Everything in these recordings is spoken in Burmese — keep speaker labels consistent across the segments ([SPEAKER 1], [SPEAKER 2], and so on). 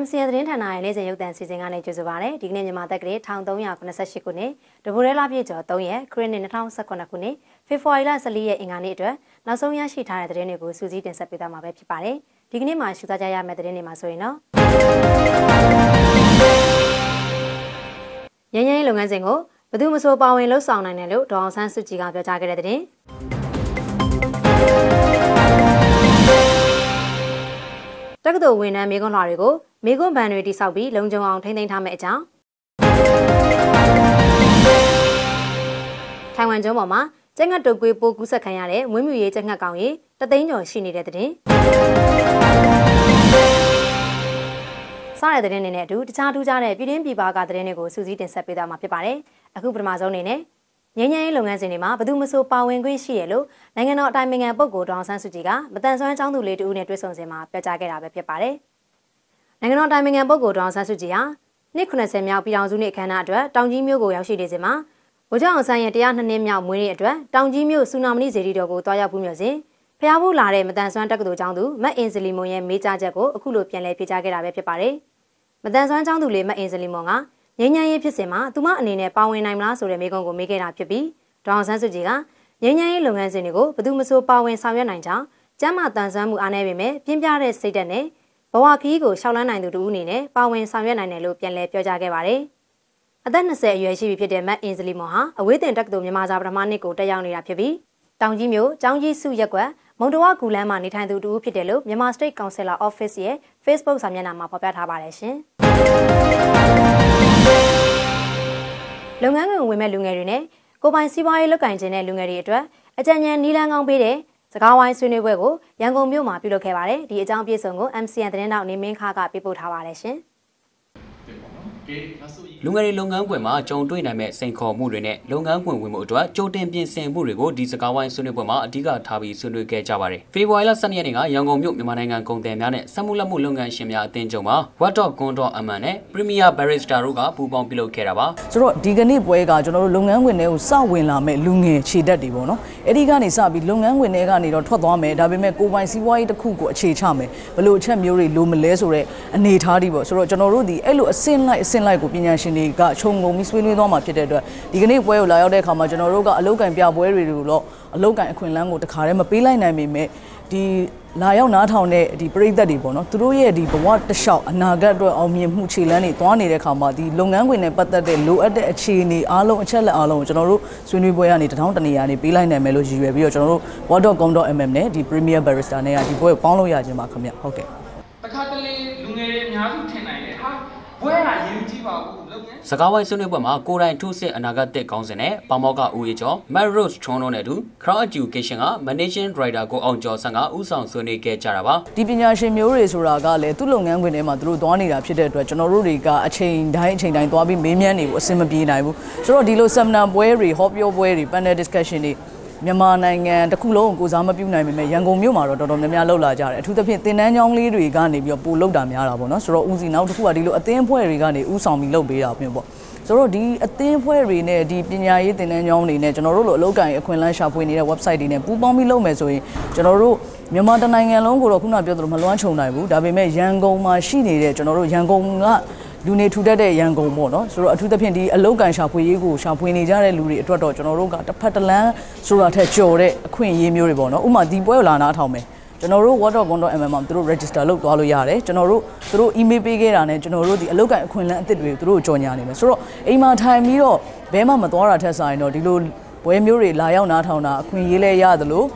[SPEAKER 1] MCN သတင်းဌာနရဲ့နေ့စဉ်ရုပ်သံစီစဉ်ကနေကြိုဆိုပါရစေ။ဒီကနေ့မြန်မာတက္ကရာ1388ခုနှစ်တဘူရဲလပြည့်ကျော်3ရက်ခရစ်နှစ်2019ခုနှစ်ဖေဖော်ဝါရီလ14ရက်အင်္ဂါနေ့အတွက်နောက်ဆုံးရရှိထားတဲ့သတင်းတွေကိုစူးစီးတင်ဆက်ပေးသွားမှာပဲဖြစ်ပါတယ်။ဒီကနေ့မှာရှုသားကြရမယ့်သတင်းတွေမှာဆိုရင်တော့ရင်းရင်းလုပ်ငန်းစဉ်ကိုဘယ်သူမှမဆိုပါဝင်လှုပ်ဆောင်နိုင်တယ်လို့ဒေါအောင်ဆန်းစုကြည်ကပြောကြားခဲ့တဲ့သတင်း တက္ကသိုလ်ဝန်ထမ်းမိကွန်းလွှာတွေကိုမိကွန်းဘဏ်တွေတိစောက်ပြီးလုံခြုံအောင်ထိန်းသိမ်းထားမယ့်အကြောင်းထိုင်ဝမ်ကျွန်းပေါ်မှာကျက်ငတ်တုတ်ကွေးပိုးကူးစက်ခံရတဲ့မွေးမြူရေးကျက်ငတ်ကောင်ကြီးတသိန်းကျော်ရှိနေတဲ့တဲ့တင်စားတဲ့တဲ့တင်နဲ့အတူတခြားထူးခြားတဲ့ပြည်တွင်းပြည်ပကတဲ့တွေကိုစူးစီးတင်ဆက်ပေးသွားမှာဖြစ်ပါတယ်။အခုပထမဆုံးအနေနဲ့ ငញ្ញရေးလုပ်ငန်းစဉ်တွေမှာဘယ်သူမှမဆိုပါဝင်ခွင့်ရှိရလို့နိုင်ငံတော်အတိုင်ပင်ခံပုဂ္ဂိုလ်ဒေါအောင်ဆန်းစုကြည်ကမတန်ဆွမ်းကျောင်းသူလေးတူဦးနဲ့တွေ့ဆုံစဉ်မှာပြောကြားခဲ့တာပဲဖြစ်ပါတယ်။နိုင်ငံတော်အတိုင်ပင်ခံပုဂ္ဂိုလ်ဒေါအောင်ဆန်းစုကြည်ဟာနှစ်90မြောက်ပြည်ထောင်စုနှစ်အခမ်းအနားအတွက်တောင်ကြီးမြို့ကိုရောက်ရှိနေစဉ်မှာဗိုလ်ချုပ်အောင်ဆန်းရဲ့တရားနှစ်နှစ်မြောက်မွေးနေ့အတွက်တောင်ကြီးမြို့စူနာမဏိဇေဒီတော်ကိုတွားရောက်ပူးမြတ်စဉ်ဖျားဖို့လာတဲ့မတန်ဆွမ်းတက္ကသိုလ်ကျောင်းသူမတ်အင်ဇလီမွန်ရဲ့မေးကြချက်ကိုအခုလိုပြန်လည်ဖြေကြားခဲ့တာပဲဖြစ်ပါတယ်။မတန်ဆွမ်းကျောင်းသူလေးမတ်အင်ဇလီမွန်က ငြိမ်းချမ်းရေးဖြစ်စဉ်မှာသူမအနေနဲ့ပါဝင်နိုင်မလားဆိုတဲ့မေးခွန်းကိုမေးခဲ့တာဖြစ်ပြီးဒေါအောင်ဆန်းစုကြည်ကငြိမ်းချမ်းရေးလုပ်ငန်းစဉ်တွေကိုဘယ်သူမှဆိုပါဝင်ဆောင်ရွက်နိုင်ကြောင်းကျမ်းမာတန်ဆန်းမှုအားနည်းပေမဲ့ပြင်းပြတဲ့စိတ်ဓာတ်နဲ့ဘဝခရီးကိုရှောင်လန်းနိုင်သူတူအနေနဲ့ပါဝင်ဆောင်ရွက်နိုင်တယ်လို့ပြန်လည်ပြောကြားခဲ့ပါတယ်။အသက်20အရွယ်ရှိပြီဖြစ်တဲ့မတ်အင်ဇလီမွန်ဟာအဝေးတင်တက္ကသိုလ်မြန်မာစာပထမနှစ်ကိုတက်ရောက်နေတာဖြစ်ပြီးတောင်ကြီးမြို့ကျောင်းကြီးစုရက်ကွက်မုံတဝကူလန်းမှာနေထိုင်သူတူဖြစ်တယ်လို့မြန်မာ State Councilor Office ရဲ့ Facebook စာမျက်နှာမှာဖော်ပြထားပါတယ်ရှင်။ လုပ်ငန်းခွင်ဝင်မဲ့လူငယ်တွေနဲ့ကိုပိုင်စီးပွားရေးလုပ်ကင်ခြင်းတဲ့လူငယ်တွေအတွက်အကြံဉာဏ်နီးလန်းကောင်းပေးတဲ့စကားဝိုင်းဆွေးနွေးပွဲကိုရန်ကုန်မြို့မှာပြုလုပ်ခဲ့ပါတယ်ဒီအကြောင်းပြည့်စုံကို MCN သတင်းတောက်နေမင်းခါကပြပို့ထားပါတယ်ရှင်
[SPEAKER 2] လူငယ်တွေလုပ်ငန်းခွင်မှာကြုံတွေ့နိုင်မဲ့စိန်ခေါ်မှုတွေနဲ့လုပ်ငန်းခွင်ဝင်မှုအတွက်ကြိုတင်ပြင်ဆင်မှုတွေကိုဒီစကားဝိုင်းဆွေးနွေးပွဲမှာအဓိကထားပြီးဆွေးနွေးခဲ့ကြပါတယ်။ဖေဖော်ဝါရီလ12ရက်နေ့ကရန်ကုန်မြို့မြန်မာနိုင်ငံကုန်သည်များနဲ့စက်မှုလက်မှုလုပ်ငန်းရှင်များအသင်းချုပ်မှာ What.gun.mn နဲ့ Premier Barrister တို့ကပူးပေါင်းပြုလုပ်ခဲ့တာပါ။
[SPEAKER 3] ဆိုတော့ဒီကနေ့ပွဲကကျွန်တော်တို့လုပ်ငန်းခွင်တွေကိုစဝင်လာမဲ့လူငယ်ခြေတက်တွေပေါ့နော်။အဲ့ဒီကနေစပြီးလုပ်ငန်းခွင်တွေကနေတော့ထွက်သွားမယ်။ဒါပေမဲ့ကိုပိုင်စီးပွားရေးတစ်ခုကိုအခြေချမယ်။ဘလို့အချက်မျိုးတွေလိုမလဲဆိုတော့အနေထားတွေပေါ့။ဆိုတော့ကျွန်တော်တို့ဒီအဲ့လိုအစင်လိုက်အစင်လိုက်ကိုပညာရှင်တွေကခြုံငုံပြီးဆွေးနွေးသွားမှာဖြစ်တဲ့အတွက်ဒီကနေ့ပွဲကိုလာရောက်တဲ့အခါမှာကျွန်တော်တို့ကအလုတ်ကန်ပြပွဲတွေကိုတော့အလုတ်ကန်အခွင့်အလမ်းကိုတခါတည်းမပေးလိုက်နိုင်ပေမဲ့ဒီလာရောက်နားထောင်တဲ့ဒီပရိသတ်တွေပေါ့နော်သူတို့ရဲ့ဒီဘဝတလျှောက်အနာဂတ်အတွက်အောင်မြင်မှုခြေလှမ်းတွေသွားနေတဲ့ခါမှာဒီလုပ်ငန်းခွင်နဲ့ပတ်သက်တဲ့လိုအပ်တဲ့အခြေအနေအားလုံးအချက်လက်အားလုံးကိုကျွန်တော်တို့ဆွေးနွေးပွဲကနေတထောင်တနေရာနေပေးလိုက်နိုင်မယ်လို့ရည်ရွယ်ပြီးတော့ကျွန်တော်တို့ what.com.mm နဲ့ဒီ Premier Barrister နဲ့ကဒီပွဲကိုပေါင်းလို့ရခြင်းပါခင်ဗျဟုတ်ကဲ့
[SPEAKER 4] တခါတလေလူငယ်တွေအများစုထင်နိုင်တယ်ဟာဘွဲတာရင်ကြည့်ပါဘူးလုပ်ငန်း
[SPEAKER 2] စကားဝိုင်းဆွေးနွေးပွဲမှာကိုရိုင်းထုစစ်အနာဂတ်တစ်ကောင်းစဉ်နဲ့ပေါမောကဦးအေကျော် Matt Rose ထွန်းတို့နဲ့အတူ Crown Education က Managing Director ကိုအောင်ကျော်ဆန်းကဥဆောင်ဆွေးနွေးခဲ့ကြတာပါ
[SPEAKER 3] ဒီပညာရှင်မျိုးတွေဆိုတာကလည်းသူ့လုပ်ငန်းခွင်ထဲမှာသူတို့သွားနေတာဖြစ်တဲ့အတွက်ကျွန်တော်တို့တွေကအချိန်တိုင်းအချိန်တိုင်းသွားပြီးမေးမြန်းနေဖို့အဆင်မပြေနိုင်ဘူးဆိုတော့ဒီလို seminar ပွဲတွေ hop ပြောပွဲတွေ panel discussion တွေ မြန်မာနိုင်ငံတစ်ခုလုံးကိုကိုစားမပြုနိုင်ပေမဲ့ရန်ကုန်မြို့မှာတော့တော်တော်များများလှုပ်လာကြတယ်အထူးသဖြင့်တင်တန်းကျောင်းလေးတွေကနေပြီးတော့ပို့လှုပ်တာများတာပေါ့နော်ဆိုတော့ဦးစီနောက်တစ်ခုကဒီလိုအသင်းအဖွဲ့တွေကနေဥဆောင်ပြီးလှုပ်ပေးတာမျိုးပေါ့ဆိုတော့ဒီအသင်းအဖွဲ့တွေနဲ့ဒီပညာရေးသင်တန်းကျောင်းတွေနဲ့ကျွန်တော်တို့လိုအလုပ်ကိုင်အခွင့်အလမ်းရှာဖွေနေတဲ့ website တွေနဲ့ပူးပေါင်းပြီးလုပ်မယ်ဆိုရင်ကျွန်တော်တို့မြန်မာတနိုင်ငံလုံးကိုတော့ခုနပြောသလိုမလွှမ်းခြုံနိုင်ဘူးဒါပေမဲ့ရန်ကုန်မှာရှိနေတဲ့ကျွန်တော်တို့ရန်ကုန်က လူနေထူတတ်တဲ့ရန်ကုန်ပေါ့နော်ဆိုတော့အထူးသဖြင့်ဒီအလောက်ကန်ရှာဖွေရေးကိုရှာဖွေနေကြတဲ့လူတွေအတွက်တော့ကျွန်တော်တို့ကတစ်ဖက်တစ်လမ်းဆိုတာထက်ကြော်တဲ့အခွင့်အရေးမျိုးတွေပေါ့နော်ဥပမာဒီပွဲကိုလာနာထောင်မယ်ကျွန်တော်တို့ what.com.mm မှာသူတို့ register လုပ်သွားလို့ရတယ်ကျွန်တော်တို့သူတို့ email ပေးခဲ့တာနဲ့ကျွန်တော်တို့ဒီအလောက်ကန်အခွင့်အလမ်းအသစ်တွေကိုသူတို့ကြော်ညာနေမယ်ဆိုတော့အိမ်မှာထိုင်ပြီးတော့ဘဲမှမသွားတာထက်ဆိုင်တော့ဒီလိုပွဲမျိုးတွေလာရောက်နားထောင်တာအခွင့်အရေးလဲရတယ်လို့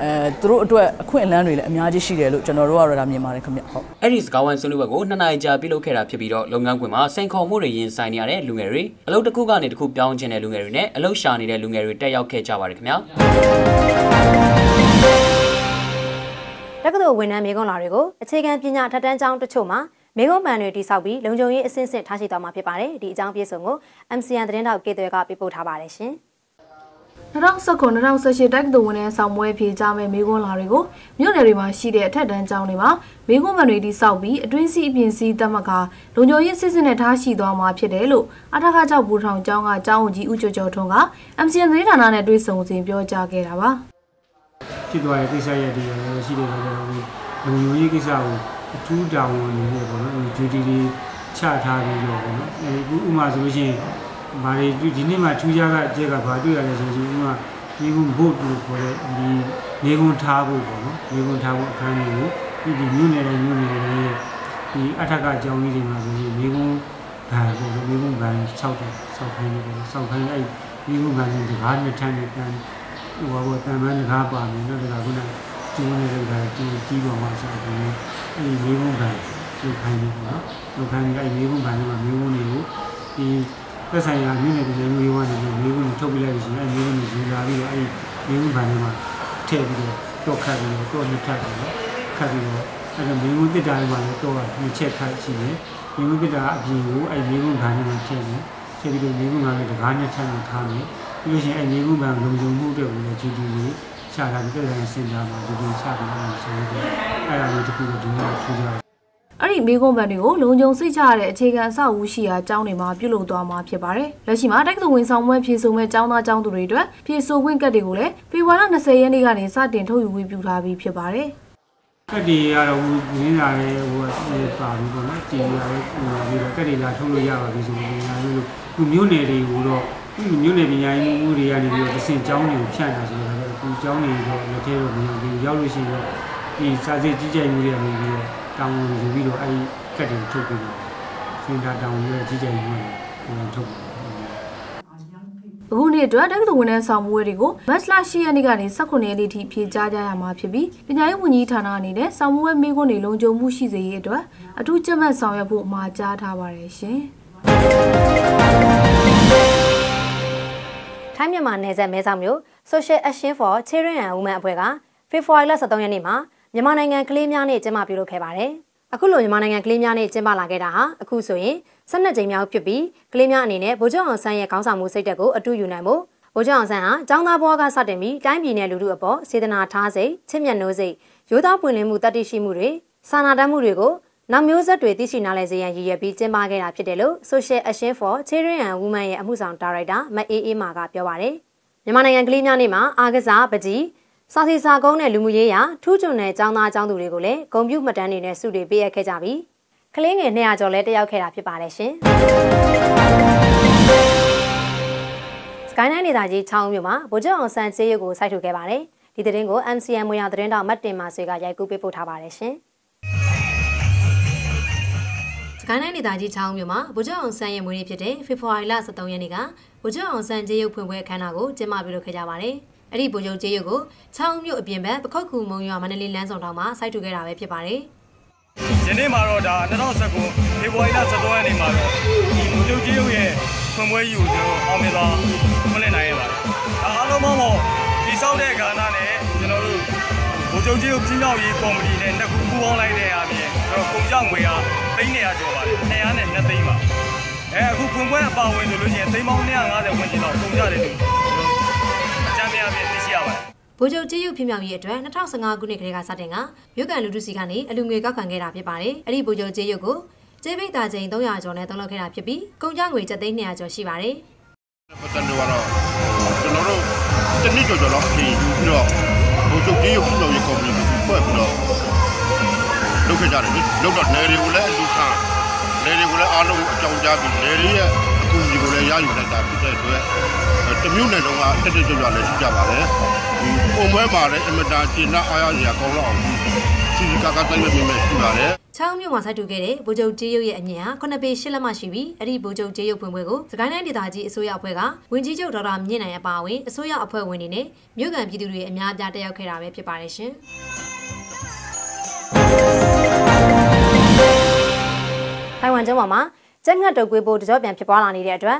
[SPEAKER 3] အဲသူတို့အတွက်အခွင့်အလမ်းတွေလည်းအများကြီးရှိတယ်လို့ကျွန်တော်တို့ကတော့ဒါမြင်ပါတယ်ခင်ဗျဟုတ်
[SPEAKER 2] အဲ့ဒီစကားဝိုင်းဆွေးနွေးပွဲကိုနှစ်နိုင်ကြာပြုလုပ်ခဲ့တာဖြစ်ပြီးတော့လုပ်ငန်းခွင်မှာစိန်ခေါ်မှုတွေရင်ဆိုင်နေရတဲ့လူငယ်တွေအလုပ်တစ်ခုကနေတစ်ခုပြောင်းချင်တဲ့လူငယ်တွေနဲ့အလုပ်ရှာနေတဲ့လူငယ်တွေတက်ရောက်ခဲ့ကြပါတယ်ခင်ဗျာ
[SPEAKER 1] တက္ကသိုလ်ဝန်ထမ်းမြေကွန်လာတွေကိုအခြေခံပညာထက်တန်းကျောင်းတချို့မှာမေကွန်ပန်တွေတိစောက်ပြီးလုံခြုံရေးအဆင့်ဆင့်ထားရှိသွားမှာဖြစ်ပါတယ်ဒီအကြောင်းပြည့်စုံကို MCN သတင်းတောက်ကေသွဲကပြပို့ထားပါတယ်ရှင်။
[SPEAKER 5] 2019-2018တက္ကသိုလ်ဝင်တဲ့ဆောင်ပွဲဖြေကြမဲ့မိကွန်းလာတွေကိုမြို့နယ်တွေမှာရှိတဲ့အထက်တန်းကျောင်းတွေမှာမိကွန်းမန်တွေတိစောက်ပြီးအတွင်းစီအပြင်စီတက်မှတ်ကလုံခြုံရေးစစ်စစ်နဲ့ထားရှိသွားမှာဖြစ်တယ်လို့အထက်ကကြောက်ဘူထောင်ကျောင်းကကျောင်းဦးကြီးဦးကျော်ကျော်ထွန်းက MCN သတင်းဌာနနဲ့တွေ့ဆုံစဉ်ပြောကြားခဲ့တာပါ
[SPEAKER 6] ဖြစ်သွားတဲ့ကိစ္စရဲ့ဒီရှိတဲ့လုံခြုံရေးကိစ္စကိုအထူးတာဝန်တွေနဲ့ပေါ့နော်ဒီ duty တွေချထားပြီးတော့ပေါ့နော်အခုဥမာဆိုလို့ရှိရင် ဘာတွေဒီနေ့မှထူးခြားကအကျက်ကဘာတွေ့ရလဲဆိုရင်ဥမာဒီကုန်းဘုတ်လို့ခေါ်တဲ့ဒီနေကုန်းထားဖို့ပေါ့နော်နေကုန်းထားဖို့အခန်းတွေကိုဒီဒီမြို့နယ်တိုင်းမြို့နယ်တိုင်းရဲ့ဒီအထက်ကအကြောင်းကြီးတွေမှာဆိုရင်နေကုန်းဘာပေါ့နော်နေကုန်းဘာဆောက်တယ်ဆောက်ခိုင်းတယ်ပေါ့ဆောက်ခိုင်းအဲ့နေကုန်းဘာနဲ့ဒီကားနဲ့ထမ်းနေကန်ဟိုဘောတန်မန်းတကားပါမယ်နော်ဒါကခုနကျိုးနေတဲ့ကကျိုးကြီးပေါ်မှာဆောက်တယ်အဲ့ဒီနေကုန်းဘာလုပ်ခိုင်းတယ်ပေါ့နော်လုပ်ခိုင်းတဲ့အဲ့နေကုန်းဘာတွေမှာနေကုန်းတွေကိုဒီ သက်ဆိုင်ရာမြို့နယ်ပြည်နယ်မျိုးကနေပြီးမျိုးကိုထုတ်ပြလိုက်လို့ရှိရင်အဲမျိုးကိုယူလာပြီးတော့အဲဒီမျိုးဘန်ထဲမှာထည့်ပြီးတော့တော့ခတ်ပြီးတော့တော့နှစ်ထပ်ပြီးတော့ခတ်ပြီးတော့အဲဒါမျိုးတစ်တားမှာလည်းတော့နှစ်ချက်ခတ်ရှိတယ်မျိုးတစ်တားအပြင်ကိုအဲမျိုးဘန်ထဲမှာထည့်တယ်ထည့်ပြီးတော့မျိုးဘန်ကလည်းတကားနှစ်ထပ်နဲ့ထားမယ်ပြီးလို့ရှိရင်အဲမျိုးဘန်လုံခြုံမှုအတွက်ကိုလည်းဂျူဂျူလေးချတာပြီးပြည်ဆိုင်စင်တာမှာဂျူဂျူချပြီးတော့ဆိုတော့အဲဒါမျိုးတစ်ခုတော့ဒီနေ့ထူးကြတယ်
[SPEAKER 5] အဲ့ဒီမိကွန်ဘန်တွေကိုလုံခြုံစိတ်ချရတဲ့အခြေခံအဆောက်အဦရှိရာကျောင်းတွေမှာပြုလုပ်သွားမှာဖြစ်ပါတယ်။လက်ရှိမှာတက္ကသိုလ်ဝင်ဆောင်ပွဲဖြည့်ဆို့မဲ့ကျောင်းသားကျောင်းသူတွေအတွက်ဖြည့်ဆို့ခွင့်ကတ်တွေကိုလည်းဖေဖော်ဝါရီလ20ရက်နေ့ကနေစတင်ထုတ်ယူဝေပြုထားပြီးဖြစ်ပါတယ်။
[SPEAKER 6] ကက်တီကတော့ဟိုရင်းလာတယ်ဟိုပါပြီးပေါ့နော်တီရီရတယ်ဟိုပြီးတော့ကက်တီလာထုတ်လို့ရပါပြီဆိုပြီးညာလို့ခုမြို့နယ်တွေကိုတော့ခုမြို့နယ်ပညာရေးမှုတွေကနေပြီးတော့အစင်ကျောင်းတွေကိုဖြန့်တာဆိုတော့ခုကျောင်းတွေတော့လက်ထဲတော့မရောက်ဘူးရောက်လို့ရှိရင်တော့ဒီစာစစ်ကြီးကြိုင်မှုတွေကနေပြီးတော့ တောင်းယူပြီးတော့အဲဒီကက်တီထုတ်ပြီးတော့စင်တာတောင်းရကြီးကြိုင်မှုတွေထုတ်ပြီး
[SPEAKER 5] အခုနေ့အတွက်တက္ကသိုလ်ဝန်ထမ်းဆောင်မှုတွေကိုမတ်လ10ရက်နေ့ကနေ18ရက်နေ့ထိဖြေကြားကြရမှာဖြစ်ပြီးပညာရေးဝန်ကြီးဌာနအနေနဲ့ဆောင်မှုဝဲမိခွန်းတွေလုံခြုံမှုရှိစေရေးအတွက်အထူးကြက်မှတ်ဆောင်ရွက်ဖို့မှာကြားထားပါတယ်ရှင်။
[SPEAKER 1] ထိုင်းမြန်မာနယ်စပ်မဲဆောက်မြို့ Social Action for Children and Women အဖွဲ့ကဖေဖော်ဝါရီလ23ရက်နေ့မှာ မြန်မာနိုင်ငံကလေးများနေ့ကျင်းပပြုလုပ်ခဲ့ပါတယ်။အခုလိုမြန်မာနိုင်ငံကလေးများနေ့ကျင်းပလာခဲ့တာဟာအခုဆိုရင်12ကြိမ်မြောက်ဖြစ်ပြီးကလေးများအနေနဲ့ဗိုလ်ချုပ်အောင်ဆန်းရဲ့ခေါင်းဆောင်မှုစိတ်ဓာတ်ကိုအတူယူနိုင်ဖို့ဗိုလ်ချုပ်အောင်ဆန်းဟာចောင်းသားဘဝကစတင်ပြီးတိုင်းပြည်နယ်လူထုအပေါ်စေတနာထားစိတ်ချစ်မြတ်နိုးစိတ်ရိုးသားပွင့်လင်းမှုတတ္တိရှိမှုတွေစာနာတတ်မှုတွေကိုနောက်မျိုးဆက်တွေသိရှိနားလည်စေရန်ရည်ရွယ်ပြီးကျင်းပခဲ့တာဖြစ်တယ်လို့ Social Action for Children and Women ရဲ့အမှုဆောင်ဒါရိုက်တာမအေးအေးမာကပြောပါတယ်။မြန်မာနိုင်ငံကလေးများနေ့မှာအားကစားပကြီး စာစီစာကုန်းနဲ့လူမှုရေးရာထူးချွန်တဲ့ចောင်းသားចောင်းသူတွေကိုလည်းဂုဏ်ပြုမှတ်တမ်းတွေနဲ့ဆုတွေပေးအပ်ခဲ့ကြပြီးကလေးငယ်200ကျော်လည်းတက်ရောက်ခဲ့တာဖြစ်ပါတယ်ရှင်။စကိုင်းတိုင်းဒေသကြီးချောင်းမြို့မှာဗိုလ်ချုပ်အောင်ဆန်းကျေးရုပ်ကိုစိုက်ထူခဲ့ပါတယ်။ဒီသတင်းကို MCN မွေရသတင်းတော်မတ်တင်မာဆွေကရိုက်ကူးပေးပို့ထားပါတယ်ရှင်။စကိုင်းတိုင်းဒေသကြီးချောင်းမြို့မှာဗိုလ်ချုပ်အောင်ဆန်းရဲ့မွေးနေ့ဖြစ်တဲ့ဖေဖော်ဝါရီလ23ရက်နေ့ကဗိုလ်ချုပ်အောင်ဆန်းကျေးရုပ်ဖွင့်ပွဲအခမ်းအနားကိုကျင်းပပြုလုပ်ခဲ့ကြပါတယ်။ အဲ့ဒီဗိုလ်ချုပ်ကျေးရုပ်ကိုချောင်းမြို့အပြင်ဘက်ပခုတ်ကူမုံရွာမန္တလေးလမ်းဆောင်ထောင်မှာစိုက်ထူခဲ့တာပဲဖြစ်ပါတယ်။
[SPEAKER 7] ယနေ့မှာတော့ဒါ2019ဖေဖော်ဝါရီလ17ရက်နေ့မှာတော့ဒီမူချုပ်ကြီးရုပ်ရဲ့ဖွင့်ပွဲကြီးကိုကျွန်တော်အောင်မြင်စွာဖွင့်လှစ်နိုင်ရပါတယ်။ဒါအားလုံးပေါင်းတော့ဒီဆောက်တဲ့ကဏ္ဍနဲ့ကျွန်တော်တို့မူချုပ်ကြီးရုပ်ကြီးမြောက်ရေးကော်မတီနဲ့နှစ်ခုပူးပေါင်းလိုက်တဲ့အပြင်ကျွန်တော်ပုံကြောင့်ငွေဟာသိန်း100ကျော်ပါတယ်။200နဲ့2သိန်းပါ။အဲအခုဖွင့်ပွဲအပါဝင်ဆိုလို့ရှိရင်သိန်းပေါင်း250ဝန်းကျင်လောက်ကုန်ကြတယ်လို့
[SPEAKER 1] ဗိုလ်ချုပ်ကြေးရုပ်ဖြစ်မြောက်ရေးအတွက်2015ခုနှစ်ကလေးကစတင်ကမြို့ကန်လူထုစီကနေအလူငွေကောက်ခံခဲ့တာဖြစ်ပါတယ်။အဲ့ဒီဗိုလ်ချုပ်ကြေးရုပ်ကိုကျေးပိတ်တာချိန်300ကျော်နဲ့တုံးလောက်ခဲ့တာဖြစ်ပြီးကုန်ကျငွေ7သိန်း200ကျော်ရှိပါတယ်
[SPEAKER 8] ပတ်သက်လို့ကတော့ကျွန်တော်တို့တနည်းကြော်ကြော်တော့အချိန်ယူပြီးတော့ဘိုးချုပ်ကြီးရုပ်ပြုလုပ်ရေးကော်မတီကိုဖွဲ့ပြီးတော့လုပ်ခဲ့ကြတယ်လုပ်တော့နယ်တွေကိုလည်းအလူခံနယ်တွေကိုလည်းအားလုံးအကြောင်းကြားပြီးနယ်တွေရဲ့အ ကူအညီကိုလည်းရယူလိုက်တာဖြစ်တဲ့အတွက်တမျိုးနယ်လုံးကတက်တက်ကြွကြွလည်းရှိကြပါတယ်ဒီပုံပွဲမှာလည်းအမတာကျင်နာအားရစရာကောင်းတော့အောင်စီစီကာကာတိုင်းမဲ့မဲ့ရှိပါတယ်။
[SPEAKER 1] ချောင်းမြို့မှာစိုက်ထူခဲ့တဲ့ဗိုလ်ချုပ်ကြေးရုပ်ရဲ့အမြင့်ဟာ9ပေ10လက်မှရှိပြီးအဲ့ဒီဗိုလ်ချုပ်ကြေးရုပ်ဖွင့်ပွဲကိုစကိုင်းတိုင်းဒေသကြီးအစိုးရအဖွဲ့ကဝင်ကြီးချုပ်ဒေါက်တာမြင့်နိုင်အပါအဝင်အစိုးရအဖွဲ့ဝင်တွေနဲ့မြို့ကန်ပြည်သူတွေအများအပြားတက်ရောက်ခဲ့တာပဲဖြစ်ပါတယ်ရှင်။ထိုင်ဝမ်ကျွန်းပေါ်မှာ ကျက်ငတ်တုပ်ကွေးပိုးတကြော့ပြန်ဖြစ်ပွားလာနေတဲ့အတွက်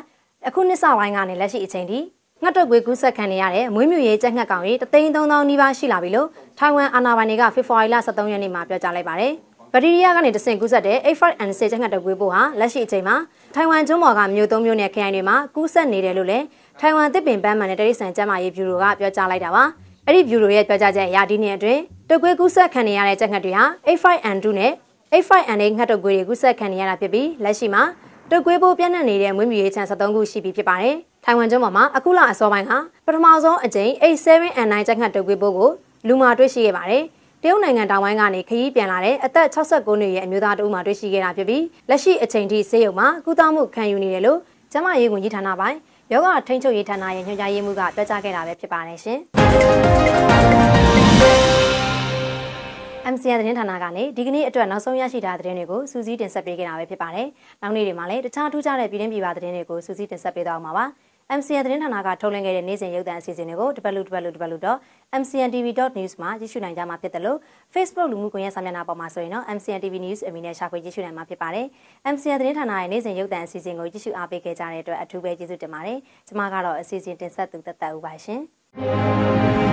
[SPEAKER 1] အခုနှစ်စပိုင်းကနေလက်ရှိအချိန်ထိငှက်တုပ်ကွေးကူးစက်ခံနေရတဲ့မွေးမြူရေးကျက်ငှက်ကောင်တွေ33000နီးပါးရှိလာပြီလို့ထိုင်ဝမ်အာဏာပိုင်တွေကဖေဖော်ဝါရီလ23ရက်နေ့မှာပြောကြားလိုက်ပါတယ်။ဘက်တီးရီးယားကနေတဆင့်ကူးစက်တဲ့ H5N6 ကျက်ငှက်တုပ်ကွေးပိုးဟာလက်ရှိအချိန်မှာထိုင်ဝမ်ကျွန်းပေါ်ကမြို့သုံးမြို့နယ်ခရိုင်တွေမှာကူးစက်နေတယ်လို့လည်းထိုင်ဝမ်တစ်ပင်ပန်းမှန်တဲ့တရိတ်ဆန်ကျန်းမာရေးဗျူရိုကပြောကြားလိုက်တာပါ။အဲ့ဒီဗျူရိုရဲ့ပြောကြားချက်အရဒီနေ့အတွင်းတုပ်ကွေးကူးစက်ခံနေရတဲ့ကျက်ငှက်တွေဟာ H5N2 နဲ့ H5N8 ငှက်တုပ်ကွေးတွေကူးစက်ခံနေရတာဖြစ်ပြီးလက်ရှိမှာတုပ်ကွေးပိုးပြန့်နှံ့နေတဲ့မွေးမြူရေးချန်73ခုရှိပြီဖြစ်ပါတယ်။ထိုင်ဝမ်ကျွန်းပေါ်မှာအခုလအစောပိုင်းကပထမဆုံးအကြိမ် H7N9 ကျက်ငှက်တုပ်ကွေးပိုးကိုလူမာတွေ့ရှိခဲ့ပါတယ်။တရုတ်နိုင်ငံတောင်ပိုင်းကနေခရီးပြန်လာတဲ့အသက်69နှစ်ရဲ့အမျိုးသားတဦးမှတွေ့ရှိခဲ့တာဖြစ်ပြီးလက်ရှိအချိန်ထိဆေးရုံမှာကုသမှုခံယူနေတယ်လို့ကျန်းမာရေးဝန်ကြီးဌာနပိုင်းယောဂထိန်းချုပ်ရေးဌာနရဲ့ညွှန်ကြားရေးမှူးကပြောကြားခဲ့တာပဲဖြစ်ပါတယ်ရှင်။ MCN သတင်းဌာနကနေဒီကနေ့အတွက်နောက်ဆုံးရရှိထားတဲ့သတင်းတွေကိုစူးစီးတင်ဆက်ပေးခဲ့တာပဲဖြစ်ပါတယ်။နောက်နေ့တွေမှာလည်းတခြားထူးခြားတဲ့ပြည်တွင်းပြည်ပသတင်းတွေကိုစူးစီးတင်ဆက်ပေးသွားမှာပါ။ MCN သတင်းဌာနကထုတ်လွှင့်ခဲ့တဲ့နေ့စဉ်ရုပ်သံအစီအစဉ်တွေကို www.mcntv.news မှာကြည့်ရှုနိုင်ကြမှာဖြစ်တယ်လို့ Facebook လူမှုကွန်ရက်စာမျက်နှာပေါ်မှာဆိုရင်တော့ MCN TV News အမည်နဲ့ရှာဖွေကြည့်ရှုနိုင်မှာဖြစ်ပါတယ်။ MCN သတင်းဌာနရဲ့နေ့စဉ်ရုပ်သံအစီအစဉ်ကိုကြည့်ရှုအားပေးခဲ့ကြတဲ့အတွက်အထူးပဲကျေးဇူးတင်ပါတယ်။ကျွန်မကတော့အစီအစဉ်တင်ဆက်သူတက်တက်ဦးပါရှင်။